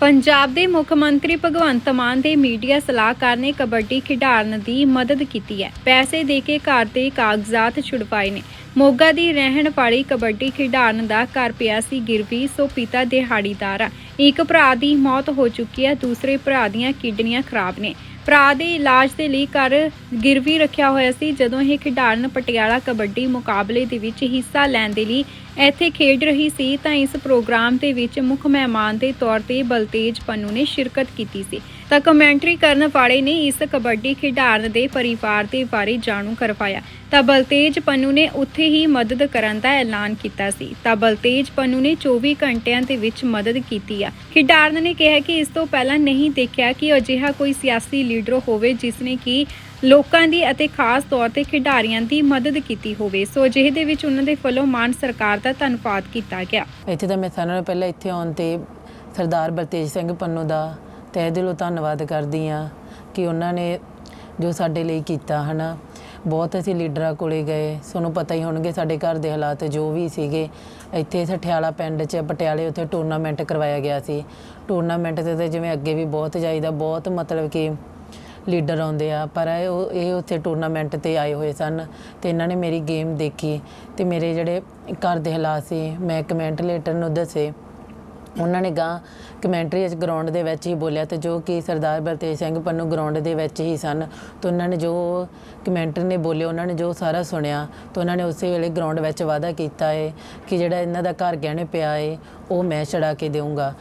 ਪੰਜਾਬ ਦੇ ਮੁੱਖ ਮੰਤਰੀ ਭਗਵੰਤ ਮਾਨ ਦੇ ਮੀਡੀਆ ਸਲਾਹਕਾਰ ਨੇ ਕਬੱਡੀ ਖਿਡਾਰਨ ਦੀ ਮਦਦ ਕੀਤੀ ਹੈ। ਪੈਸੇ ਦੇ ਕੇ ਘਰ ਦੇ ਕਾਗਜ਼ਾਤ ਛੁਡਵਾਏ ਨੇ। ਮੋਗਾ ਦੀ ਰਹਿਣ ਵਾਲੀ ਕਬੱਡੀ ਖਿਡਾਰਨ ਦਾ ਘਰ ਪਿਆ ਸੀ ਗਿਰਵੀ, ਸੋ ਪਿਤਾ ਦਿਹਾੜੀਦਾਰ ਆ। ਇੱਕ ਭਰਾ ਦੀ ਮੌਤ ਹੋ ਚੁੱਕੀ ਹੈ, ਦੂਸਰੇ ਭਰਾ ਦੀਆਂ ਕਿਡਨੀਆਂ ਖਰਾਬ ਨੇ। ਭਰਾ ਦੇ ਇਲਾਜ ਦੇ ਲਈ ਘਰ ਗਿਰਵੀ ਰੱਖਿਆ ਹੋਇਆ ਸੀ। ਜਦੋਂ ਇਹ ਖਿਡਾਰਨ ਪਟਿਆਲਾ ਕਬੱਡੀ ਮੁਕਾਬਲੇ ਦੇ ਵਿੱਚ ਹਿੱਸਾ ਲੈਣ ਦੇ ਲਈ ਇੱਥੇ ਖੇਡ ਰਹੀ ਸੀ, ਤਾਂ ਇਸ ਪ੍ਰੋਗਰਾਮ ਦੇ ਵਿੱਚ ਮੁੱਖ ਮਹਿਮਾਨ ਦੇ ਤੌਰ ਤੇ ਬਲਤੇਜ ਪੰਨੂ ਨੇ ਸ਼ਿਰਕਤ ਕੀਤੀ ਸੀ। ਤਾਂ ਕਮੈਂਟਰੀ ਕਰਨ ਵਾਲੇ ਨੇ ਇਸ ਕਬੱਡੀ ਖਿਡਾਰਨ ਦੇ ਪਰਿਵਾਰ ਦੇ ਬਾਰੇ ਜਾਣੂ ਕਰਵਾਇਆ। ਤਾਂ ਬਲਤੇਜ ਪੰਨੂ ਨੇ ਉੱਥੇ ਹੀ ਮਦਦ ਕਰਨ ਦਾ ਐਲਾਨ ਕੀਤਾ ਸੀ। ਤਾਂ ਬਲਤੇਜ ਪੰਨੂ ਨੇ 24 ਘੰਟਿਆਂ ਦੇ ਵਿੱਚ ਮਦਦ ਕੀਤੀ ਆ। ਖਿਡਾਰਨ ਨੇ ਕਿਹਾ ਕਿ ਇਸ ਤੋਂ ਪਹਿਲਾਂ ਨਹੀਂ ਦੇਖਿਆ ਕਿ ਅਜਿਹਾ ਕੋਈ ਸਿਆਸੀ ਲੀਡਰ ਹੋਵੇ ਜਿਸ ਨੇ ਕਿ ਲੋਕਾਂ ਦੀ ਅਤੇ ਖਾਸ ਤੌਰ ਤੇ ਖਿਡਾਰੀਆਂ ਦੀ ਮਦਦ ਕੀਤੀ ਹੋਵੇ। ਸੋ ਅਜਿਹੇ ਦੇ ਵਿੱਚ ਉਹਨਾਂ ਦੇ ਵੱਲੋਂ ਮਾਨ ਸਰਕਾਰ ਦਾ ਧੰਨਵਾਦ ਕੀਤਾ ਗਿਆ। ਇੱਥੇ ਤਾਂ ਮੈਂ ਸਾਰਿਆਂ ਨਾਲੋਂ ਪਹਿਲਾਂ ਇੱਥੇ ਆਉਣ ਤੇ ਸਰਦਾਰ ਬਲਤੇਜ ਸਿੰਘ ਪੰਨੂ ਦਾ ਤਹਿ ਦਿਲੋਂ ਧੰਨਵਾਦ ਕਰਦੀ ਆ ਕਿ ਉਹਨਾਂ ਨੇ ਜੋ ਸਾਡੇ ਲਈ ਕੀਤਾ, ਹਨਾ। ਬਹੁਤ ਅਸੀਂ ਲੀਡਰਾਂ ਕੋਲੇ ਗਏ। ਤੁਹਾਨੂੰ ਪਤਾ ਹੀ ਹੋਣਗੇ ਸਾਡੇ ਘਰ ਦੇ ਹਾਲਾਤ ਜੋ ਵੀ ਸੀਗੇ। ਇੱਥੇ ਸਠਿਆਲਾ ਪਿੰਡ 'ਚ, ਪਟਿਆਲੇ ਉੱਥੇ ਟੂਰਨਾਮੈਂਟ ਕਰਵਾਇਆ ਗਿਆ ਸੀ। ਟੂਰਨਾਮੈਂਟ ਤੇ ਜਿਵੇਂ ਅੱਗੇ ਵੀ ਬਹੁਤ ਜਾਈਦਾ, ਬਹੁਤ ਮਤਲਬ ਕਿ ਲੀਡਰ ਆਉਂਦੇ ਆ, ਪਰ ਇਹ ਉਹ, ਇਹ ਉੱਥੇ ਟੂਰਨਾਮੈਂਟ ਤੇ ਆਏ ਹੋਏ ਸਨ ਤੇ ਇਹਨਾਂ ਨੇ ਮੇਰੀ ਗੇਮ ਦੇਖੀ ਤੇ ਮੇਰੇ ਜਿਹੜੇ ਘਰ ਦੇ ਹਾਲਾਤ ਸੀ, ਮੈਂ ਕਮੈਂਟਲੇਟਰ ਨੂੰ ਦੱਸੇ ਉਹਨਾਂ ਨੇ ਗਾਂ ਕਮੈਂਟਰੀ ਇਸ ਗਰਾਊਂਡ ਦੇ ਵਿੱਚ ਹੀ ਬੋਲਿਆ ਤੇ ਜੋ ਕਿ ਸਰਦਾਰ ਬਲਤੇਜ ਸਿੰਘ ਪੰਨੂ ਗਰਾਊਂਡ ਦੇ ਵਿੱਚ ਹੀ ਸਨ। ਤੇ ਉਹਨਾਂ ਨੇ ਜੋ ਕਮੈਂਟਰ ਨੇ ਬੋਲੇ ਉਹਨਾਂ ਨੇ ਜੋ ਸਾਰਾ ਸੁਣਿਆ, ਤੇ ਉਹਨਾਂ ਨੇ ਉਸੇ ਵੇਲੇ ਗਰਾਊਂਡ ਵਿੱਚ ਵਾਅਦਾ ਕੀਤਾ ਹੈ ਕਿ ਜਿਹੜਾ ਇਹਨਾਂ ਦਾ ਘਰ ਗਹਿਣੇ ਪਿਆ ਹੈ ਉਹ ਮੈਂ ਛੜਾ ਕੇ ਦੇਵਾਂਗਾ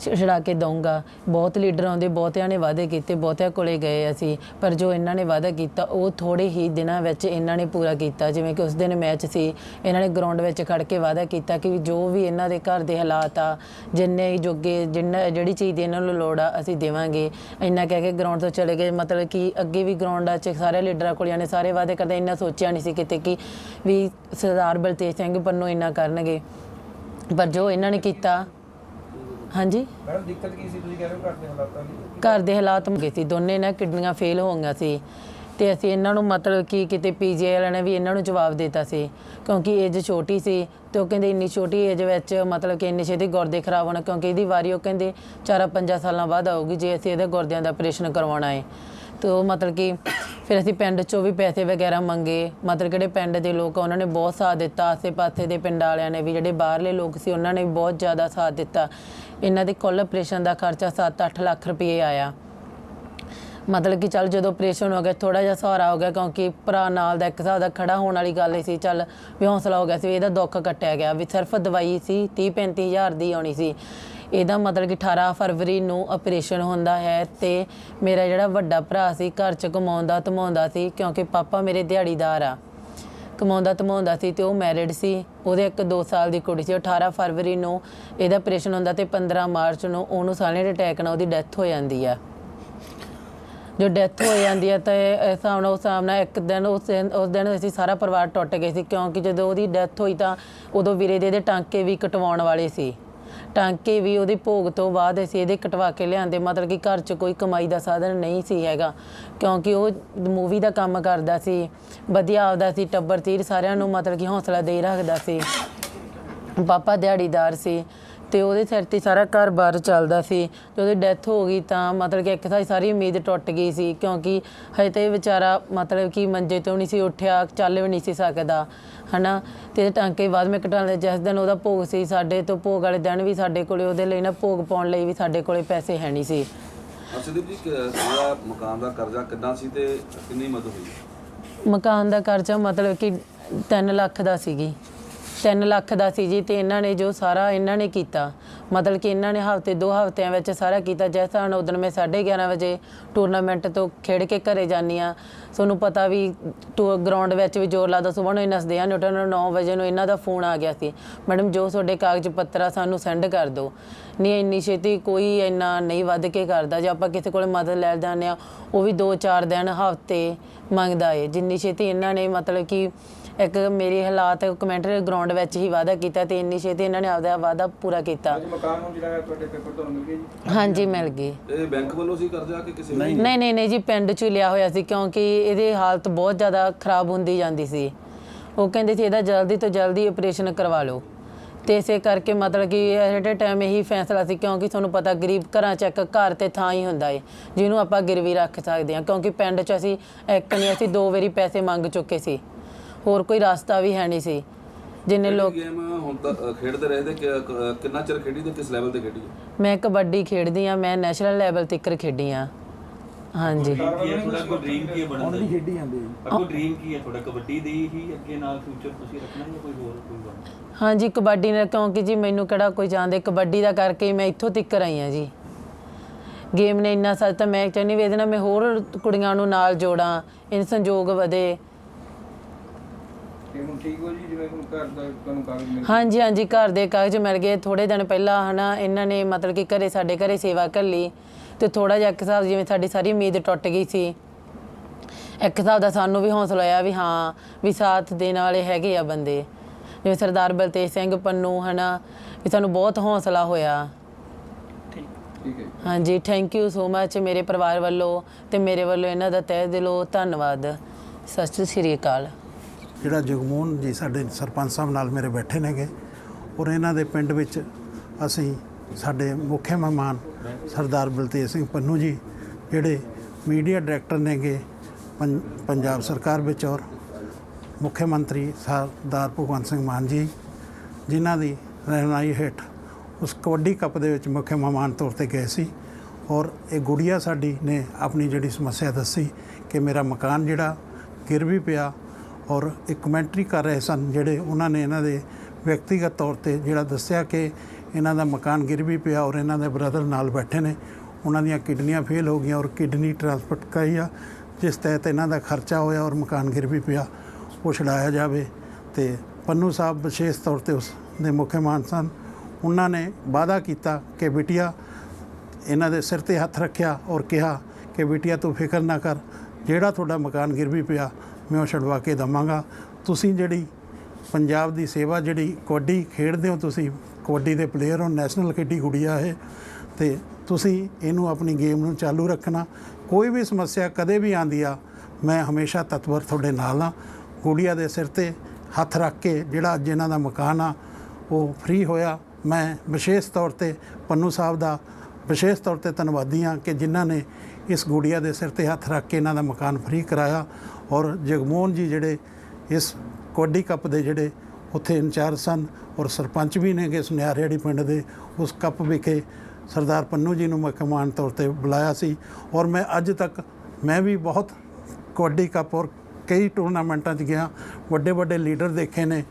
ਛੜਾ ਕੇ ਦਊਂਗਾ। ਬਹੁਤ ਲੀਡਰ ਆਉਂਦੇ, ਬਹੁਤਿਆਂ ਨੇ ਵਾਅਦੇ ਕੀਤੇ, ਬਹੁਤਿਆਂ ਕੋਲੇ ਗਏ ਅਸੀਂ। ਪਰ ਜੋ ਇਹਨਾਂ ਨੇ ਵਾਅਦਾ ਕੀਤਾ, ਉਹ ਥੋੜੇ ਹੀ ਦਿਨਾਂ ਵਿੱਚ ਇਹਨਾਂ ਨੇ ਪੂਰਾ ਕੀਤਾ। ਜਿਵੇਂ ਕਿ ਉਸ ਦਿਨ ਮੈਚ ਸੀ, ਇਹਨਾਂ ਨੇ ਗਰਾਊਂਡ ਵਿੱਚ ਖੜ ਕੇ ਵਾਅਦਾ ਕੀਤਾ ਕਿ ਜੋ ਵੀ ਇਹਨਾਂ ਦੇ ਘਰ ਦੇ ਹਾਲਾਤ ਆ, ਜਿੰਨੇ ਹੀ ਜੋਗੇ, ਜਿੰਨਾ, ਜਿਹੜੀ ਚੀਜ਼ ਦੀ ਇਹਨਾਂ ਨੂੰ ਲੋੜ ਆ, ਅਸੀਂ ਦੇਵਾਂਗੇ। ਇੰਨਾ ਕਹਿ ਕੇ ਗਰਾਊਂਡ ਤੋਂ ਚਲੇ ਗਏ। ਮਤਲਬ ਕਿ ਅੱਗੇ ਵੀ ਗਰਾਊਂਡਾਂ 'ਚ ਸਾਰੇ ਲੀਡਰਾਂ ਕੋਲਿਆਂ ਨੇ ਸਾਰੇ ਵਾਅਦੇ ਕਰਦੇ। ਇੰਨਾ ਸੋਚਿਆ ਨਹੀਂ ਸੀ ਕਿਤੇ ਕਿ ਵੀ ਸਰਦਾਰ ਬਲਤੇਜ ਸਿੰਘ ਪੰਨੂ ਇੰਨਾ ਕਰਨਗੇ। ਪਰ ਜੋ ਇਹਨਾਂ ਨੇ ਕੀਤਾ ਹਾਂਜੀ। ਮੈਡਮ ਦਿੱਕਤ ਕੀ ਸੀ? ਤੁਸੀਂ ਕਹਿ ਰਹੇ ਹੋ ਘਰ ਦੇ ਹਾਲਾਤਾਂ ਦੀ? ਘਰ ਦੇ ਹਾਲਾਤ ਮੁਕੇ ਸੀ। ਦੋਨੇ ਨਾ ਕਿਡਨੀਆਂ ਫੇਲ ਹੋ ਗਈਆਂ ਸੀ। ਤੇ ਅਸੀਂ ਇਹਨਾਂ ਨੂੰ ਮਤਲਬ ਕਿ ਕਿਤੇ ਪੀਜੀਆਈ ਵਾਲਿਆਂ ਨੇ ਵੀ ਇਹਨਾਂ ਨੂੰ ਜਵਾਬ ਦਿੱਤਾ ਸੀ। ਕਿਉਂਕਿ ਏਜ ਛੋਟੀ ਸੀ ਤੇ ਉਹ ਕਹਿੰਦੇ ਇੰਨੀ ਛੋਟੀ ਏਜ ਵਿੱਚ ਮਤਲਬ ਕਿ ਇੰਨੀ ਛੇਤੀ ਗੁਰਦੇ ਖਰਾਬ ਹੋਣਾ। ਕਿਉਂਕਿ ਇਹਦੀ ਵਾਰੀ ਉਹ ਕਹਿੰਦੇ 4-5 ਸਾਲਾਂ ਬਾਅਦ ਆਊਗੀ ਜੇ ਅਸੀਂ ਇਹਦੇ ਗੁਰਦਿਆਂ ਦਾ ਆਪਰੇਸ਼ਨ ਕਰਵਾਉਣਾ ਹੈ ਤੇ ਉਹ ਮਤਲਬ ਕਿ ਫਿਰ ਅਸੀਂ ਪਿੰਡ ਚੋਂ ਵੀ ਪੈਸੇ ਵਗੈਰਾ ਮੰਗੇ। ਮਤਲਬ ਕਿਹੜੇ ਪਿੰਡ ਦੇ ਲੋਕ ਆ, ਉਹਨਾਂ ਨੇ ਬਹੁਤ ਸਾਥ ਦਿੱਤਾ। ਆਸੇ-ਪਾਸੇ ਦੇ ਪਿੰਡ ਵਾਲਿਆਂ ਨੇ ਵੀ ਜਿਹੜੇ ਬਾਹਰਲੇ ਲੋਕ ਸੀ ਉਹਨਾਂ ਨੇ ਵੀ ਬਹੁਤ ਜ਼ਿਆਦਾ ਸਾਥ ਦਿੱਤਾ। ਇਹਨਾਂ ਦੇ ਕੁੱਲ ਆਪਰੇਸ਼ਨ ਦਾ ਖਰਚਾ 7-8 ਲੱਖ ਰੁਪਏ ਆਇਆ। ਮਤਲਬ ਕਿ ਚੱਲ ਜਦੋਂ ਆਪਰੇਸ਼ਨ ਹੋ ਗਿਆ ਥੋੜਾ ਜਿਹਾ ਸਹਾਰਾ ਹੋ ਗਿਆ ਕਿਉਂਕਿ ਭਰਾ ਨਾਲ ਦਾ ਇੱਕ ਹਿਸਾਬ ਦਾ ਖੜਾ ਹੋਣ ਵਾਲੀ ਗੱਲ ਸੀ ਚੱਲ ਵੀ ਹੌਸਲਾ ਹੋ ਗਿਆ ਸੀ ਵੀ ਇਹਦਾ ਦੁੱਖ ਕੱਟਿਆ ਗਿਆ। ਵੀ ਸਿਰਫ ਦਵਾਈ ਸੀ 30 35000 ਦੀ ਆਉਣੀ ਸੀ। ਇਹਦਾ ਮਤਲਬ ਕਿ 18 ਫਰਵਰੀ ਨੂੰ ਆਪਰੇਸ਼ਨ ਹੁੰਦਾ ਹੈ ਤੇ ਮੇਰਾ ਜਿਹੜਾ ਵੱਡਾ ਭਰਾ ਸੀ ਘਰ ਚ ਕਮਾਉਂਦਾ ਧਮਾਉਂਦਾ ਸੀ ਕਿਉਂਕਿ ਪਾਪਾ ਮੇਰੇ ਦਿਹਾੜੀਦਾਰ ਆ। ਕਮਾਉਂਦਾ ਧਮਾਉਂਦਾ ਸੀ ਤੇ ਉਹ ਮੈਰਿਡ ਸੀ। ਉਹਦੇ ਇੱਕ 2 ਸਾਲ ਦੀ ਕੁੜੀ ਸੀ। 18 ਫਰਵਰੀ ਨੂੰ ਇਹਦਾ ਆਪਰੇਸ਼ਨ ਹੁੰਦਾ ਤੇ 15 ਮਾਰਚ ਨੂੰ ਉਹਨੂੰ ਸਾਇਲੈਂਟ ਅਟੈਕ ਨਾਲ ਉਹਦੀ ਡੈਥ ਹੋ ਜਾਂਦੀ ਆ। ਜੋ ਡੈਥ ਹੋ ਜਾਂਦੀ ਹੈ ਤਾਂ ਇਹ ਹਿਸਾਬ ਨਾਲ ਉਸ ਹਿਸਾਬ ਨਾਲ ਇੱਕ ਦਿਨ ਉਸ ਦਿਨ ਉਸ ਦਿਨ ਅਸੀਂ ਸਾਰਾ ਪਰਿਵਾਰ ਟੁੱਟ ਗਏ ਸੀ ਕਿਉਂਕਿ ਜਦੋਂ ਉਹਦੀ ਡੈਥ ਹੋਈ ਤਾਂ ਉਦੋਂ ਵੀਰੇ ਦੇ ਇਹਦੇ ਟਾਂਕੇ ਵੀ ਕਟਵਾਉਣ ਵਾਲੇ ਸੀ। ਟਾਂਕੇ ਵੀ ਉਹਦੇ ਭੋਗ ਤੋਂ ਬਾਅਦ ਅਸੀਂ ਇਹਦੇ ਕਟਵਾ ਕੇ ਲਿਆਂਦੇ। ਮਤਲਬ ਕਿ ਘਰ 'ਚ ਕੋਈ ਕਮਾਈ ਦਾ ਸਾਧਨ ਨਹੀਂ ਸੀ ਹੈਗਾ। ਕਿਉਂਕਿ ਉਹ ਮੂਵੀ ਦਾ ਕੰਮ ਕਰਦਾ ਸੀ, ਵਧੀਆ ਆਪਦਾ ਸੀ, ਟੱਬਰ ਤੀਰ ਸਾਰਿਆਂ ਨੂੰ ਮਤਲਬ ਕਿ ਹੌਸਲਾ ਦੇ ਰੱਖਦਾ ਸੀ। ਪਾਪਾ ਦਿਹਾੜੀਦਾਰ ਸੀ ਤੇ ਉਹਦੇ ਸਿਰ ਤੇ ਸਾਰਾ ਘਰ-ਬਾਰ ਚੱਲਦਾ ਸੀ। ਤੇ ਉਹਦੀ ਡੈਥ ਹੋ ਗਈ ਤਾਂ ਮਤਲਬ ਕਿ ਇੱਕ ਤਾਂ ਸਾਰੀ ਉਮੀਦ ਟੁੱਟ ਗਈ ਸੀ। ਕਿਉਂਕਿ ਹਜੇ ਤੇ ਵਿਚਾਰਾ ਮਤਲਬ ਕਿ ਮੰਜੇ ਤੋਂ ਨਹੀਂ ਸੀ ਉੱਠਿਆ, ਚੱਲ ਵੀ ਨਹੀਂ ਸੀ ਸਕਦਾ। ਹਨਾ? ਤੇ ਟਾਂਕੇ ਬਾਅਦ ਮੈਂ ਦੇ ਜਿਸ ਦਿਨ ਉਹਦਾ ਭੋਗ ਸੀ ਸਾਡੇ ਤੋਂ ਭੋਗ ਵਾਲੇ ਦਿਨ ਵੀ ਸਾਡੇ ਕੋਲੇ ਉਹਦੇ ਲਈ ਨਾ ਭੋਗ ਪਾਉਣ ਲਈ ਵੀ ਸਾਡੇ ਕੋਲੇ ਪੈਸੇ ਹੈ ਨਹੀਂ ਸੀ। ਜੀ ਜਿਹੜਾ ਮਕਾਨ ਦਾ ਕਰਜ਼ਾ ਕਿੰਨਾ ਸੀ ਤੇ ਕਿੰਨੀ ਮਦਦ ਹੋਈ? ਮਕਾਨ ਦਾ ਖਰਚਾ ਮਤਲਬ ਕਿ 3 ਲੱਖ ਦਾ ਸੀਗੀ। 3 ਲੱਖ ਦਾ ਸੀ ਜੀ ਤੇ ਇਹਨਾਂ ਨੇ ਜੋ ਸਾਰਾ ਇਹਨਾਂ ਨੇ ਕੀਤਾ। ਮਤਲਬ ਕਿ ਇਹਨਾਂ ਨੇ ਹਫ਼ਤੇ, ਦੋ ਹਫ਼ਤਿਆਂ ਵਿੱਚ ਸਾਰਾ ਕੀਤਾ। ਜੈਸਾ ਹੁਣ ਉਦੋਂ ਮੈਂ 11:30 ਵਜੇ ਟੂਰਨਾਮੈਂਟ ਤੋਂ ਖੇਡ ਕੇ ਘਰੇ ਜਾਨੀ ਆ ਤੁਹਾਨੂੰ ਪਤਾ ਵੀ ਗਰਾਊਂਡ ਵਿੱਚ ਵੀ ਜ਼ੋਰ ਲਾਦਾ ਸੁਬਾਹ ਨੂੰ ਹੀ ਨਸਦੇ ਆ ਨਿਊਟਨ ਨੂੰ 9 ਵਜੇ ਨੂੰ ਇਹਨਾਂ ਦਾ ਫੋਨ ਆ ਗਿਆ ਸੀ। ਮੈਡਮ, ਜੋ ਤੁਹਾਡੇ ਕਾਗਜ਼ ਪੱਤਰ ਆ, ਸਾਨੂੰ ਸੈਂਡ ਕਰ ਦਿਓ। ਨਹੀਂ, ਇੰਨੀ ਛੇਤੀ ਕੋਈ ਇੰਨਾ ਨਹੀਂ ਵੱਧ ਕੇ ਕਰਦਾ। ਜੇ ਆਪਾਂ ਕਿਸੇ ਕੋਲ ਮਦਦ ਲੈ ਜਾਂਦੇ ਆ ਉਹ ਵੀ 2-4 ਦਿਨ ਹਫ਼ਤੇ ਮੰਗਦਾ ਏ। ਜਿੰਨੀ ਛੇਤੀ ਇਹਨਾਂ ਨੇ ਮਤਲਬ ਕਿ ਇੱਕ ਮੇਰੇ ਹਾਲਾਤ ਕਮੈਂਟਰੀ ਗਰਾਊਂਡ ਵਿੱਚ ਹੀ ਵਾਅਦਾ ਕੀਤਾ ਤੇ ਇੰਨੀ ਛੇਤੀ ਇਹਨਾਂ ਨੇ ਆਪਦਾ ਵਾਅਦਾ ਪੂਰਾ ਕੀਤਾ। ਅੱਜ ਮਕਾਨ ਨੂੰ ਜਿਹੜਾ ਹੈ ਤੁਹਾਡੇ ਪੇਪਰ ਤੁਹਾਨੂੰ ਮਿਲ ਗਿਆ ਜੀ? ਹਾਂਜੀ ਮਿਲ ਗਈ ਇਹ ਬੈਂਕ ਵੱਲੋਂ ਸੀ ਕਰਜ਼ਾ ਕਿ ਕਿਸੇ ਨਹੀਂ ਨਹੀਂ ਨਹੀਂ ਨਹੀਂ ਜੀ ਪਿੰਡ ਚ ਹੀ ਲਿਆ ਹੋਇਆ ਸੀ ਕਿਉਂਕਿ ਇਹਦੀ ਹਾਲਤ ਬਹੁਤ ਜ਼ਿਆਦਾ ਖਰਾਬ ਹੁੰਦੀ ਜਾਂਦੀ ਸੀ। ਉਹ ਕਹਿੰਦੇ ਸੀ ਇਹਦਾ ਜਲਦੀ ਤੋਂ ਜਲਦੀ ਆਪਰੇਸ਼ਨ ਕਰਵਾ ਲਓ। ਤੇ ਇਸੇ ਕਰਕੇ ਮਤਲਬ ਕਿ ਐਟ ਟਾਈਮ ਇਹੀ ਫੈਸਲਾ ਸੀ ਕਿਉਂਕਿ ਤੁਹਾਨੂੰ ਪਤਾ ਗਰੀਬ ਘਰਾਂ 'ਚ ਇੱਕ ਘਰ ਤੇ ਥਾਂ ਹੀ ਹੁੰਦਾ ਏ ਜਿਹਨੂੰ ਆਪਾਂ ਗਿਰਵੀ ਰੱਖ ਸਕਦੇ ਹਾਂ ਕਿਉਂਕਿ ਪਿੰਡ 'ਚ ਅਸੀਂ ਇੱਕ ਨਹੀਂ ਅਸੀਂ ਦੋ ਵਾਰੀ ਪੈਸੇ ਮੰਗ ਚੁੱਕੇ ਸੀ। ਹੋਰ ਕੋਈ ਰਸਤਾ ਵੀ ਹੈ ਨਹੀਂ ਸੀ। ਜਿੰਨੇ ਲੋਕ ਗੇਮ ਹੁਣ ਤੱਕ ਅ, ਖੇਡਦੇ ਰਹੇ ਤੇ ਕਿ- ਕ- ਕਿੰਨਾ ਚਿਰ ਖੇਡੀ ਤੇ ਕਿਸ ਲੈਵਲ ਤੇ ਖੇਡੀ? ਹੈ? ਮੈਂ ਕਬੱਡੀ ਖੇਡਦੀ ਆ ਮੈਂ ਨੈਸ਼ਨਲ ਲੈਵਲ ਤੱਕ ਖੇਡੀ ਆ ਹਾਂਜੀ। ਕੀ ਹੈ ਤੁਹਾਡਾ ਕੋਈ ਡ੍ਰੀਮ ਕੀ ਹੈ ਬਣਨ ਦਾ ਖੇਡੀ ਜਾਂਦੇ ਪਰ ਕੋਈ ਡ੍ਰੀਮ ਕੀ ਹੈ? ਤੁਹਾਡਾ ਕਬੱਡੀ ਦੀ ਹੀ ਅੱਗੇ ਨਾਲ ਫਿਊਚਰ ਤੁਸੀਂ ਰੱਖਣਾ ਜਾਂ ਕੋਈ ਹੋਰ ਕੋਈ ਬਣਨਾ ਹਾਂਜੀ ਕਬੱਡੀ ਨੇ ਕਿਉਂਕਿ ਜੀ ਮੈਨੂੰ ਕਿਹੜਾ ਕੋਈ ਜਾਣਦੇ ਕਬੱਡੀ ਦਾ ਕਰਕੇ ਹੀ ਮੈਂ ਇੱਥੋਂ ਤੱਕ ਆਈ ਆ ਜੀ। ਗੇਮ ਨੇ ਇੰਨਾ ਸੱਚ ਤਾਂ ਮੈਂ ਚਾਹੁੰਦੀ ਵੀ ਇਹਦੇ ਨਾਲ ਮੈਂ ਹੋਰ ਕੁੜੀਆਂ ਨੂੰ ਨਾਲ ਜੋੜਾਂ ਇਨ ਸੰਯੋਗ ਵਧੇ। ਤੇ ਹੁਣ ਠੀਕ ਹੋ ਜੀ ਜਿਵੇਂ ਹੁਣ ਘਰ ਦਾ ਤੁਹਾਨੂੰ ਕਾਗਜ਼ ਮਿਲ ਹਾਂਜੀ ਹਾਂਜੀ ਘਰ ਦੇ ਕਾਗਜ਼ ਮਿਲ ਗਏ। ਥੋੜੇ ਦਿਨ ਪਹਿਲਾਂ ਹਨਾ ਇਹਨਾਂ ਨੇ ਮਤਲਬ ਕਿ ਘਰੇ ਸਾਡੇ ਘਰੇ ਸੇਵਾ ਕਰ ਲਈ ਤੇ ਥੋੜਾ ਜਿਹਾ ਇੱਕ ਹਿਸਾਬ ਜਿਵੇਂ ਸਾਡੀ ਸਾਰੀ ਉਮੀਦ ਟੁੱਟ ਗਈ ਸੀ। ਇੱਕ ਹਿਸਾਬ ਦਾ ਸਾਨੂੰ ਵੀ ਹੌਸਲਾ ਆਇਆ ਵੀ ਹਾਂ ਵੀ ਸਾਥ ਦੇਣ ਵਾਲੇ ਹੈਗੇ ਆ ਬੰਦੇ। ਜਿਵੇਂ ਸਰਦਾਰ ਬਲਤੇਜ ਸਿੰਘ ਪੰਨੂ ਹਨਾ ਵੀ ਸਾਨੂੰ ਬਹੁਤ ਹੌਸਲਾ ਹੋਇਆ। ਠੀਕ ਹੈ ਜੀ। ਹਾਂਜੀ ਥੈਂਕ ਯੂ ਸੋ ਮੱਚ ਮੇਰੇ ਪਰਿਵਾਰ ਵੱਲੋਂ ਤੇ ਮੇਰੇ ਵੱਲੋਂ ਇਹਨਾਂ ਦਾ ਤਹਿ ਦਿਲੋਂ ਧੰਨਵਾਦ। ਸਤਿ ਸ੍ਰੀ ਅਕਾਲ। ਜਿਹੜਾ ਜਗਮੋਹਨ ਜੀ ਸਾਡੇ ਸਰਪੰਚ ਸਾਹਿਬ ਨਾਲ ਮੇਰੇ ਬੈਠੇ ਨੇਗੇ ਔਰ ਇਹਨਾਂ ਦੇ ਪਿੰਡ ਵਿੱਚ ਅਸੀਂ ਸਾਡੇ ਮੁੱਖ ਮਹਿਮਾਨ ਸਰਦਾਰ ਬਲਤੇਜ ਸਿੰਘ ਪੰਨੂ ਜੀ, ਜਿਹੜੇ ਮੀਡੀਆ ਡਾਇਰੈਕਟਰ ਨੇਗੇ ਪੰ- ਪੰਜਾਬ ਸਰਕਾਰ ਵਿੱਚ ਔਰ ਮੁੱਖ ਮੰਤਰੀ ਸਰਦਾਰ ਭਗਵੰਤ ਸਿੰਘ ਮਾਨ ਜੀ, ਜਿਨ੍ਹਾਂ ਦੀ ਰਹਿਨਮਾਈ ਹੇਠ ਉਸ ਕਬੱਡੀ ਕੱਪ ਦੇ ਵਿੱਚ ਮੁੱਖ ਮਹਿਮਾਨ ਤੌਰ ਤੇ ਗਏ ਸੀ ਔਰ ਇਹ ਗੁੜੀਆ ਸਾਡੀ ਨੇ ਆਪਣੀ ਜਿਹੜੀ ਸਮੱਸਿਆ ਦੱਸੀ ਕਿ ਮੇਰਾ ਮਕਾਨ ਜਿਹੜਾ ਗਿਰ ਵੀ ਪਿਆ ਔਰ ਇੱਕ ਕਮੈਂਟਰੀ ਕਰ ਰਹੇ ਸਨ ਜਿਹੜੇ ਉਹਨਾਂ ਨੇ ਇਹਨਾਂ ਦੇ ਵਿਅਕਤੀਗਤ ਤੌਰ ਤੇ ਜਿਹੜਾ ਦੱਸਿਆ ਕਿ ਇਹਨਾਂ ਦਾ ਮਕਾਨ ਗਿਰ ਵੀ ਪਿਆ ਔਰ ਇਹਨਾਂ ਦੇ ਬ੍ਰਦਰ ਨਾਲ ਬੈਠੇ ਨੇ। ਉਹਨਾਂ ਦੀਆਂ ਕਿਡਨੀਆਂ ਫੇਲ ਹੋ ਗਈਆਂ ਔਰ ਕਿਡਨੀ ਟ੍ਰਾਂਸਪੋਰਟ ਕਰਾਈ ਆ, ਜਿਸ ਤਹਿਤ ਇਹਨਾਂ ਦਾ ਖਰਚਾ ਹੋਇਆ ਔਰ ਮਕਾਨ ਗਿਰ ਵੀ ਪਿਆ, ਉਹ ਛੁਡਾਇਆ ਜਾਵੇ। ਤੇ ਪੰਨੂ ਸਾਹਿਬ ਵਿਸ਼ੇਸ਼ ਤੌਰ ਤੇ ਉਸ ਦੇ ਮੁੱਖ ਮਹਿਮਾਨ ਸਨ। ਉਹਨਾਂ ਨੇ ਵਾਅਦਾ ਕੀਤਾ ਕਿ ਬਿਟਿਆ ਇਹਨਾਂ ਦੇ ਸਿਰ ਤੇ ਹੱਥ ਰੱਖਿਆ ਔਰ ਕਿਹਾ ਕਿ ਬਿਟਿਆ ਤੂੰ ਫਿਕਰ ਨਾ ਕਰ ਜਿਹੜਾ ਤੁਹਾਡਾ ਮਕਾਨ ਗਿਰ ਵੀ ਪਿਆ, ਮੈਂ ਉਹ ਛਡਵਾ ਕੇ ਦਵਾਂਗਾ। ਤੁਸੀਂ ਜਿਹੜੀ ਪੰਜਾਬ ਦੀ ਸੇਵਾ ਜਿਹੜੀ ਕਬੱਡੀ ਖੇਡਦੇ ਹੋ, ਤੁਸੀਂ ਕਬੱਡੀ ਦੇ ਪਲੇਅਰ ਹੋ ਨੈਸ਼ਨਲ ਖੇਡੀ ਗੁੜੀਆ ਇਹ, ਤੇ ਤੁਸੀਂ ਇਹਨੂੰ ਆਪਣੀ ਗੇਮ ਨੂੰ ਚਾਲੂ ਰੱਖਣਾ। ਕੋਈ ਵੀ ਸਮੱਸਿਆ ਕਦੇ ਵੀ ਆਂਦੀ ਆ, ਮੈਂ ਹਮੇਸ਼ਾ ਤਤਪਰ ਤੁਹਾਡੇ ਨਾਲ ਆ ਗੁੜੀਆ ਦੇ ਸਿਰ ਤੇ ਹੱਥ ਰੱਖ ਕੇ ਜਿਹੜਾ ਅੱਜ ਇਹਨਾਂ ਦਾ ਮਕਾਨ ਆ, ਉਹ ਫ੍ਰੀ ਹੋਇਆ। ਮੈਂ ਵਿਸ਼ੇਸ਼ ਤੌਰ ਤੇ ਪੰਨੂ ਸਾਹਿਬ ਦਾ ਵਿਸ਼ੇਸ਼ ਤੌਰ ਤੇ ਧੰਨਵਾਦੀ ਹਾਂ ਕਿ ਜਿਨ੍ਹਾਂ ਨੇ ਇਸ ਗੁੜੀਆ ਦੇ ਸਿਰ ਤੇ ਹੱਥ ਰੱਖ ਕੇ ਇਹਨਾਂ ਦਾ ਮਕਾਨ ਫ੍ਰੀ ਕਰਾਇਆ ਔਰ ਜਗਮੋਹਨ ਜੀ ਜਿਹੜੇ ਇਸ ਕਬੱਡੀ ਕੱਪ ਦੇ ਜਿਹੜੇ ਉੱਥੇ ਇੰਚਾਰਜ ਸਨ ਔਰ ਸਰਪੰਚ ਵੀ ਨੇਗੇ ਸੁਨਿਆਰੇੜੀ ਪਿੰਡ ਦੇ, ਉਸ ਕੱਪ ਵਿਖੇ ਸਰਦਾਰ ਪੰਨੂ ਜੀ ਨੂੰ ਮੈਂ ਮਹਿਮਾਨ ਤੌਰ ਤੇ ਬੁਲਾਇਆ ਸੀ ਔਰ ਮੈਂ ਅੱਜ ਤੱਕ ਮੈਂ ਵੀ ਬਹੁਤ ਕਬੱਡੀ ਕੱਪ ਔਰ ਕਈ ਟੂਰਨਾਮੈਂਟਾਂ 'ਚ ਗਿਆ, ਵੱਡੇ ਵੱਡੇ ਲੀਡਰ ਦੇਖੇ ਨੇ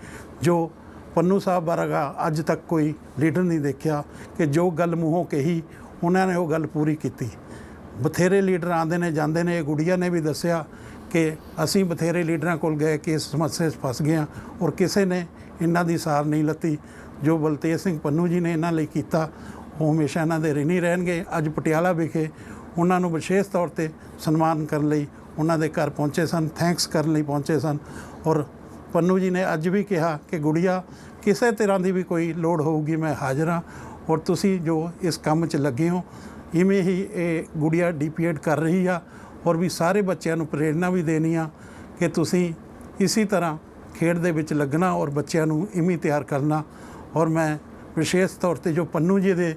ਜੋ ਪੰਨੂ ਸਾਹਿਬ ਵਰਗਾ ਅੱਜ ਤੱਕ ਕੋਈ ਲੀਡਰ ਨਹੀਂ ਦੇਖਿਆ ਕਿ ਜੋ ਗੱਲ ਮੂੰਹੋਂ ਕਹੀ ਉਹਨਾਂ ਨੇ ਉਹ ਗੱਲ ਪੂਰੀ ਕੀਤੀ। ਬਥੇਰੇ ਲੀਡਰ ਆਉਂਦੇ ਨੇ, ਜਾਂਦੇ ਨੇ। ਗੁੜੀਆ ਨੇ ਵੀ ਦੱਸਿਆ ਕਿ ਅਸੀਂ ਬਥੇਰੇ ਲੀਡਰਾਂ ਕੋਲ ਗਏ ਕਿ ਇਸ ਸਮੱਸਿਆ 'ਚ ਫਸ ਗਏ ਹਾਂ ਔਰ ਕਿਸੇ ਨੇ ਇਹਨਾਂ ਦੀ ਸਾਰ ਨਹੀਂ ਲੱਤੀ। ਜੋ ਬਲਤੇਜ ਸਿੰਘ ਪੰਨੂ ਜੀ ਨੇ ਇਹਨਾਂ ਲਈ ਕੀਤਾ, ਉਹ ਹਮੇਸ਼ਾ ਇਹਨਾਂ ਦੇ ਰਿਣੀ ਰਹਿਣਗੇ। ਅੱਜ ਪਟਿਆਲਾ ਵਿਖੇ ਉਹਨਾਂ ਨੂੰ ਵਿਸ਼ੇਸ਼ ਤੌਰ ਤੇ ਸਨਮਾਨ ਕਰਨ ਲਈ ਉਹਨਾਂ ਦੇ ਘਰ ਪਹੁੰਚੇ ਸਨ ਥੈਂਕਸ ਕਰਨ ਲਈ ਪਹੁੰਚੇ ਸਨ ਔਰ ਪੰਨੂ ਜੀ ਨੇ ਅੱਜ ਵੀ ਕਿਹਾ ਕਿ ਗੁੜੀਆ, ਕਿਸੇ ਤਰ੍ਹਾਂ ਦੀ ਵੀ ਕੋਈ ਲੋੜ ਹੋਊਗੀ, ਮੈਂ ਹਾਜ਼ਰ ਹਾਂ। ਔਰ ਤੁਸੀਂ ਜੋ ਇਸ ਕੰਮ 'ਚ ਲੱਗੇ ਹੋ, ਇਵੇਂ ਹੀ ਇਹ ਗੁੜੀਆ ਡੀਪੀਐਡ ਕਰ ਰਹੀ ਆ ਔਰ ਵੀ ਸਾਰੇ ਬੱਚਿਆਂ ਨੂੰ ਪ੍ਰੇਰਣਾ ਵੀ ਦੇਣੀ ਆ ਕਿ ਤੁਸੀਂ ਇਸੇ ਤਰ੍ਹਾਂ ਖੇਡ ਦੇ ਵਿੱਚ ਲੱਗਣਾ ਔਰ ਬੱਚਿਆਂ ਨੂੰ ਇਵੇਂ ਤਿਆਰ ਕਰਨਾ। ਔਰ ਮੈਂ ਵਿਸ਼ੇਸ਼ ਤੌਰ ਤੇ ਜੋ ਪੰਨੂ ਜੀ ਦੇ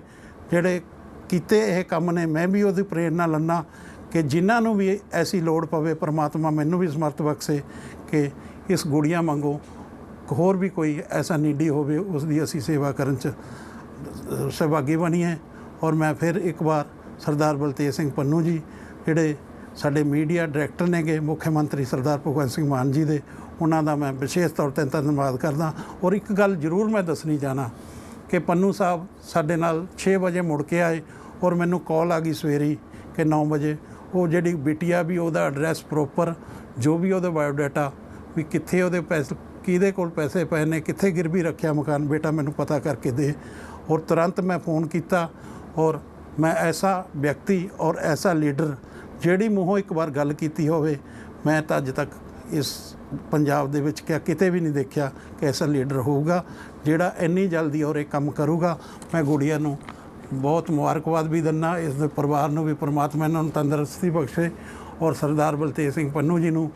ਜਿਹੜੇ ਕੀਤੇ ਇਹ ਕੰਮ ਨੇ, ਮੈਂ ਵੀ ਉਹਦੀ ਪ੍ਰੇਰਣਾ ਲੰਨਾ ਕਿ ਜਿਨ੍ਹਾਂ ਨੂੰ ਵੀ ਐਸੀ ਲੋੜ ਪਵੇ, ਪ੍ਰਮਾਤਮਾ ਮੈਨੂੰ ਵੀ ਸਮਰਥ ਬਖਸ਼ੇ ਕਿ ਇਸ ਗੁੜੀਆਂ ਮੰਗੋ ਹੋਰ ਵੀ ਕੋਈ ਐਸਾ ਨੀਡੀ ਹੋਵੇ, ਉਸ ਦੀ ਅਸੀਂ ਸੇਵਾ ਕਰਨ ਚ ਸਹਿਭਾਗੀ ਬਣੀਏ ਔਰ ਮੈਂ ਫਿਰ ਇੱਕ ਵਾਰ ਸਰਦਾਰ ਬਲਤੇਜ ਸਿੰਘ ਪੰਨੂ ਜੀ, ਜਿਹੜੇ ਸਾਡੇ ਮੀਡੀਆ ਡਾਇਰੈਕਟਰ ਨੇਗੇ, ਮੁੱਖ ਮੰਤਰੀ ਸਰਦਾਰ ਭਗਵੰਤ ਸਿੰਘ ਮਾਨ ਜੀ ਦੇ, ਉਹਨਾਂ ਦਾ ਮੈਂ ਵਿਸ਼ੇਸ਼ ਤੌਰ ਤੇ ਧੰਨਵਾਦ ਕਰਦਾ। ਔਰ ਇੱਕ ਗੱਲ ਜ਼ਰੂਰ ਮੈਂ ਦੱਸਣੀ ਚਾਹਨਾ ਕਿ ਪੰਨੂ ਸਾਹਿਬ ਸਾਡੇ ਨਾਲ 6 ਵਜੇ ਮੁੜ ਕੇ ਆਏ ਔਰ ਮੈਨੂੰ ਕਾਲ ਆ ਗਈ ਸਵੇਰੀ ਕਿ 9 ਵਜੇ। ਉਹ ਜਿਹੜੀ ਬਿਟਿਆ ਵੀ ਉਹਦਾ ਐਡਰੈਸ ਪ੍ਰੋਪਰ, ਜੋ ਵੀ ਉਹਦਾ ਬਾਇਓਡਾਟਾ, ਵੀ ਕਿੱਥੇ ਉਹਦੇ ਪੈਸੇ, ਕਿਹਦੇ ਕੋਲ ਪੈਸੇ ਪਏ ਨੇ, ਕਿੱਥੇ ਗਿਰਵੀ ਰੱਖਿਆ ਮਕਾਨ, ਬੇਟਾ ਮੈਨੂੰ ਪਤਾ ਕਰਕੇ ਦੇ। ਔਰ ਤੁਰੰਤ ਮੈਂ ਫੋਨ ਕੀਤਾ ਔਰ ਮੈਂ ਐਸਾ ਵਿਅਕਤੀ ਔਰ ਐਸਾ ਲੀਡਰ ਜਿਹੜੀ ਮੂੰਹੋਂ ਇੱਕ ਵਾਰ ਗੱਲ ਕੀਤੀ ਹੋਵੇ, ਮੈਂ ਤਾਂ ਅੱਜ ਤੱਕ ਇਸ ਪੰਜਾਬ ਦੇ ਵਿੱਚ ਕਿਆ ਕਿਤੇ ਵੀ ਨਹੀਂ ਦੇਖਿਆ ਕਿ ਐਸਾ ਲੀਡਰ ਹੋਊਗਾ ਜਿਹੜਾ ਇੰਨੀ ਜਲਦੀ ਔਰ ਇਹ ਕੰਮ ਕਰੂਗਾ। ਮੈਂ ਗੁੜੀਆ ਨੂੰ ਬਹੁਤ ਮੁਬਾਰਕਬਾਦ ਵੀ ਦਿੰਦਾ, ਇਸ ਦੇ ਪਰਿਵਾਰ ਨੂੰ ਵੀ, ਪ੍ਰਮਾਤਮਾ ਇਹਨਾਂ ਨੂੰ ਤੰਦਰੁਸਤੀ ਬਖਸ਼ੇ ਔਰ ਸਰਦਾਰ ਬਲਤੇਜ ਸਿੰਘ ਪੰਨੂ ਜੀ ਨੂੰ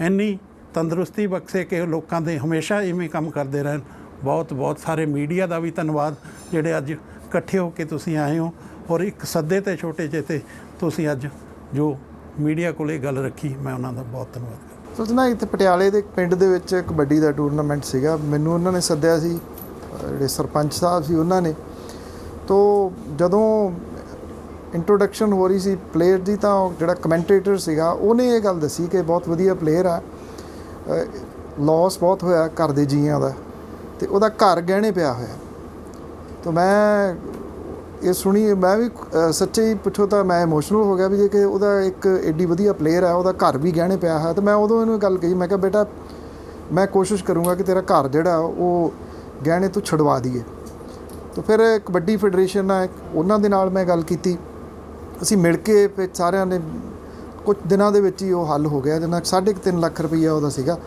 ਇੰਨੀ ਤੰਦਰੁਸਤੀ ਬਖਸ਼ੇ ਕਿ ਉਹ ਲੋਕਾਂ ਦੇ ਹਮੇਸ਼ਾ ਇਵੇਂ ਕੰਮ ਕਰਦੇ ਰਹਿਣ। ਬਹੁਤ ਬਹੁਤ ਸਾਰੇ ਮੀਡੀਆ ਦਾ ਵੀ ਧੰਨਵਾਦ, ਜਿਹੜੇ ਅੱਜ ਇਕੱਠੇ ਹੋ ਕੇ ਤੁਸੀਂ ਆਏ ਹੋ ਔਰ ਇੱਕ ਸੱਦੇ ਤੇ ਛੋਟੇ ਜਿਹੇ ਤੇ ਤੁਸੀਂ ਅੱਜ ਜੋ ਮੀਡੀਆ ਕੋਲੇ ਗੱਲ ਰੱਖੀ, ਮੈਂ ਉਹਨਾਂ ਦਾ ਬਹੁਤ ਧੰਨਵਾਦ ਕਰਦਾ। ਸੋਚਣਾ ਇੱਥੇ ਪਟਿਆਲੇ ਦੇ ਪਿੰਡ ਦੇ ਵਿੱਚ ਕਬੱਡੀ ਦਾ ਟੂਰਨਾਮੈਂਟ ਸੀਗਾ। ਮੈਨੂੰ ਉਹਨਾਂ ਨੇ ਸੱਦਿਆ ਸੀ, ਜਿਹੜੇ ਸਰਪੰਚ ਸਾਹਿਬ ਸੀ ਉਹਨਾਂ ਨੇ। ਤੋਂ ਜਦੋਂ ਇੰਟਰੋਡਕਸ਼ਨ ਹੋ ਰਹੀ ਸੀ ਪਲੇਅਰ ਦੀ, ਤਾਂ ਜਿਹੜਾ ਕਮੈਂਟੇਟਰ ਸੀਗਾ, ਉਹਨੇ ਇਹ ਗੱਲ ਦੱਸੀ ਕਿ ਬਹੁਤ ਵਧੀਆ ਪਲੇਅਰ ਆ। ਲਾਸ ਬਹੁਤ ਹੋਇਆ ਘਰ ਦੇ ਜੀਆਂ ਦਾ। ਤੇ ਉਹਦਾ ਘਰ ਗਹਿਣੇ ਪਿਆ ਹੋਇਆ। ਤਾਂ ਮੈਂ ਇਹ ਸੁਣੀ, ਮੈਂ ਵੀ ਸੱਚੇ ਹੀ ਪੁੱਛੋ ਤਾਂ ਮੈਂ ਇਮੋਸ਼ਨਲ ਹੋ ਗਿਆ ਵੀ ਜੇ ਕਿ ਉਹਦਾ ਇੱਕ ਐਡੀ ਵਧੀਆ ਪਲੇਅਰ ਆ ਉਹਦਾ ਘਰ ਵੀ ਗਹਿਣੇ ਪਿਆ ਹੈ ਤਾਂ ਮੈਂ ਉਦੋਂ ਇਹਨੂੰ ਗੱਲ ਕਹੀ, ਮੈਂ ਕਿਹਾ, ਬੇਟਾ, ਮੈਂ ਕੋਸ਼ਿਸ਼ ਕਰੂੰਗਾ ਕਿ ਤੇਰਾ ਘਰ ਜਿਹੜਾ, ਉਹ ਗਹਿਣੇ ਤੋਂ ਛਡਵਾ ਦਈਏ। ਤਾਂ ਫਿਰ ਕਬੱਡੀ ਫੈਡਰੇਸ਼ਨ ਆ ਉਹਨਾਂ ਦੇ ਨਾਲ ਮੈਂ ਗੱਲ ਕੀਤੀ। ਅਸੀਂ ਮਿਲ ਕੇ ਸਾਰਿਆਂ ਨੇ ਕੁਝ ਦਿਨਾਂ ਦੇ ਵਿੱਚ ਹੀ ਉਹ ਹੱਲ ਹੋ ਗਿਆ। ਜਿੰਨਾ 3.5 ਲੱਖ ਰੁਪਈਆ ਉਹਦਾ ਸੀਗਾ।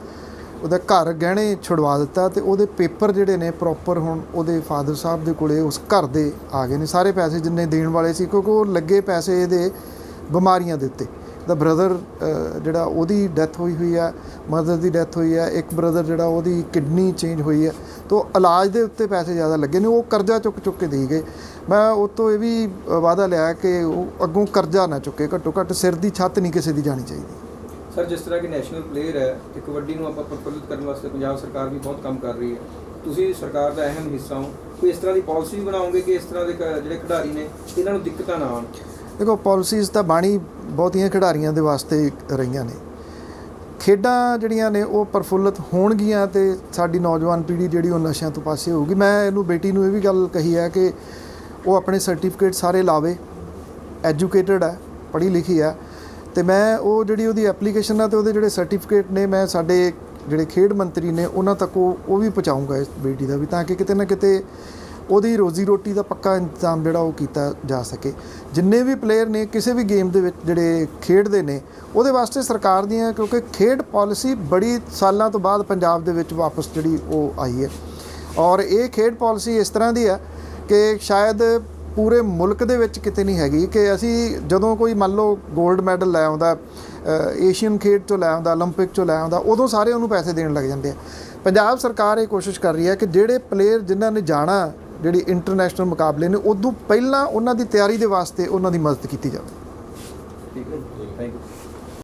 ਉਹਦਾ ਘਰ ਗਹਿਣੇ ਛੁਡਵਾ ਦਿੱਤਾ ਤੇ ਉਹਦੇ ਪੇਪਰ ਜਿਹੜੇ ਨੇ ਪ੍ਰੋਪਰ ਹੁਣ ਉਹਦੇ ਫਾਦਰ ਸਾਹਿਬ ਦੇ ਕੋਲੇ ਉਸ ਘਰ ਦੇ ਆ ਗਏ ਨੇ। ਸਾਰੇ ਪੈਸੇ ਜਿੰਨੇ ਦੇਣ ਵਾਲੇ ਸੀ, ਕਿਉਂਕਿ ਉਹ ਲੱਗੇ ਪੈਸੇ ਇਹਦੇ ਬਿਮਾਰੀਆਂ ਦੇ ਉੱਤੇ। ਦਾ ਬ੍ਰਦਰ ਜਿਹੜਾ ਉਹਦੀ ਡੈਥ ਹੋਈ ਹੋਈ ਆ ਮਦਰ ਦੀ ਡੈਥ ਹੋਈ ਆ, ਇੱਕ ਬ੍ਰਦਰ ਜਿਹੜਾ ਉਹਦੀ ਕਿਡਨੀ ਚੇਂਜ ਹੋਈ ਆ, ਤੋਂ ਇਲਾਜ ਦੇ ਉੱਤੇ ਪੈਸੇ ਜ਼ਿਆਦਾ ਲੱਗੇ ਨੇ, ਉਹ ਕਰਜ਼ਾ ਚੁੱਕ ਚੁੱਕ ਕੇ ਦੇ ਗਏ। ਮੈਂ ਉਹ ਤੋਂ ਇਹ ਵੀ ਵਾਅਦਾ ਲਿਆ ਕਿ ਉਹ ਅੱਗੋਂ ਕਰਜ਼ਾ ਨਾ ਚੁੱਕੇ, ਘੱਟੋ ਘੱਟ ਸਿਰ ਦੀ ਛੱਤ ਨਹੀਂ ਕਿਸੇ ਦੀ ਜਾਣੀ ਚਾਹੀਦੀ। ਸਰ, ਜਿਸ ਤਰ੍ਹਾਂ ਕਿ ਨੈਸ਼ਨਲ ਪਲੇਅਰ ਹੈ, ਤੇ ਕਬੱਡੀ ਨੂੰ ਆਪਾਂ ਪ੍ਰਫੁੱਲਿਤ ਕਰਨ ਵਾਸਤੇ ਪੰਜਾਬ ਸਰਕਾਰ ਵੀ ਬਹੁਤ ਕੰਮ ਕਰ ਰਹੀ ਹੈ। ਤੁਸੀਂ ਸਰਕਾਰ ਦਾ ਅਹਿਮ ਹਿੱਸਾ ਹੋ। ਕੋਈ ਇਸ ਤਰ੍ਹਾਂ ਦੀ ਪਾਲਿਸੀ ਵੀ ਕਿ ਇਸ ਤਰ੍ਹਾਂ ਦੇ ਜਿਹੜੇ ਖਿਡਾਰੀ ਨੇ, ਇਹਨਾਂ ਨੂੰ ਦਿੱਕਤਾਂ ਨਾ ਆਉਣ? ਦੇਖੋ ਪਾਲਿਸੀਜ਼ ਤਾਂ ਬਾਣੀ ਬਹੁਤੀਆਂ ਖਿਡਾਰੀਆਂ ਦੇ ਵਾਸਤੇ ਰਹੀਆਂ ਨੇ। ਖੇਡਾਂ ਜਿਹੜੀਆਂ ਨੇ, ਉਹ ਪ੍ਰਫੁੱਲਤ ਹੋਣਗੀਆਂ ਤੇ ਸਾਡੀ ਨੌਜਵਾਨ ਪੀੜ੍ਹੀ ਜਿਹੜੀ ਉਹ ਨਸ਼ਿਆਂ ਤੋਂ ਪਾਸੇ ਹੋਊਗੀ। ਮੈਂ ਇਹਨੂੰ ਬੇਟੀ ਨੂੰ ਇਹ ਵੀ ਗੱਲ ਕਹੀ ਹੈ ਕਿ ਉਹ ਆਪਣੇ ਸਰਟੀਫਿਕੇਟ ਸਾਰੇ ਲਾਵੇ। ਐਜੂਕੇਟਡ ਹੈ, ਪੜ੍ਹੀ ਲਿਖੀ ਹੈ। ਤੇ ਮੈਂ ਉਹ ਜਿਹੜੀ ਉਹਦੀ ਐਪਲੀਕੇਸ਼ਨ ਆ ਤੇ ਉਹਦੇ ਜਿਹੜੇ ਸਰਟੀਫਿਕੇਟ ਨੇ, ਮੈਂ ਸਾਡੇ ਜਿਹੜੇ ਖੇਡ ਮੰਤਰੀ ਨੇ, ਉਹਨਾਂ ਤੱਕ ਉਹ ਉਹ ਵੀ ਪਹੁੰਚਾਊਂਗਾ ਇਸ ਬੇਟੀ ਦਾ ਵੀ, ਤਾਂ ਕਿ ਕਿਤੇ ਨਾ ਕਿਤੇ ਉਹਦੀ ਰੋਜ਼ੀ ਰੋਟੀ ਦਾ ਪੱਕਾ ਇੰਤਜ਼ਾਮ ਜਿਹੜਾ ਉਹ ਕੀਤਾ ਜਾ ਸਕੇ। ਜਿੰਨੇ ਵੀ ਪਲੇਅਰ ਨੇ, ਕਿਸੇ ਵੀ ਗੇਮ ਦੇ ਵਿੱਚ ਜਿਹੜੇ ਖੇਡਦੇ ਨੇ, ਉਹਦੇ ਵਾਸਤੇ ਸਰਕਾਰ ਦੀਆਂ, ਕਿਉਂਕਿ ਖੇਡ ਪਾਲਿਸੀ ਬੜੀ ਸਾਲਾਂ ਤੋਂ ਬਾਅਦ ਪੰਜਾਬ ਦੇ ਵਿੱਚ ਵਾਪਸ ਜਿਹੜੀ ਉਹ ਆਈ ਹੈ। ਔਰ ਇਹ ਖੇਡ ਪਾਲਿਸੀ ਇਸ ਤਰ੍ਹਾਂ ਦੀ ਹੈ ਕਿ ਸ਼ਾਇਦ ਪੂਰੇ ਮੁਲਕ ਦੇ ਵਿੱਚ ਕਿਤੇ ਨਹੀਂ ਹੈਗੀ ਕਿ ਅਸੀਂ ਜਦੋਂ ਕੋਈ ਮੰਨ ਲਓ 골ਡ ਮੈਡਲ ਲੈ ਆਉਂਦਾ ਏਸ਼ੀਅਨ ਖੇਡ ਤੋਂ ਲੈ ਆਉਂਦਾ 올림픽 ਚੋਂ ਲੈ ਆਉਂਦਾ, ਉਦੋਂ ਸਾਰੇ ਉਹਨੂੰ ਪੈਸੇ ਦੇਣ ਲੱਗ ਜਾਂਦੇ ਆ। ਪੰਜਾਬ ਸਰਕਾਰ ਇਹ ਕੋਸ਼ਿਸ਼ ਕਰ ਰਹੀ ਹੈ ਕਿ ਜਿਹੜੇ ਪਲੇਅਰ ਜਿਨ੍ਹਾਂ ਨੇ ਜਾਣਾ ਜਿਹੜੀ ਇੰਟਰਨੈਸ਼ਨਲ ਮੁਕਾਬਲੇ ਨੇ, ਉਦੋਂ ਪਹਿਲਾਂ ਉਹਨਾਂ ਦੀ ਤਿਆਰੀ ਦੇ ਵਾਸਤੇ ਉਹਨਾਂ ਦੀ ਮਦਦ ਕੀਤੀ ਜਾਵੇ। ਠੀਕ ਹੈ ਥੈਂਕ ਯੂ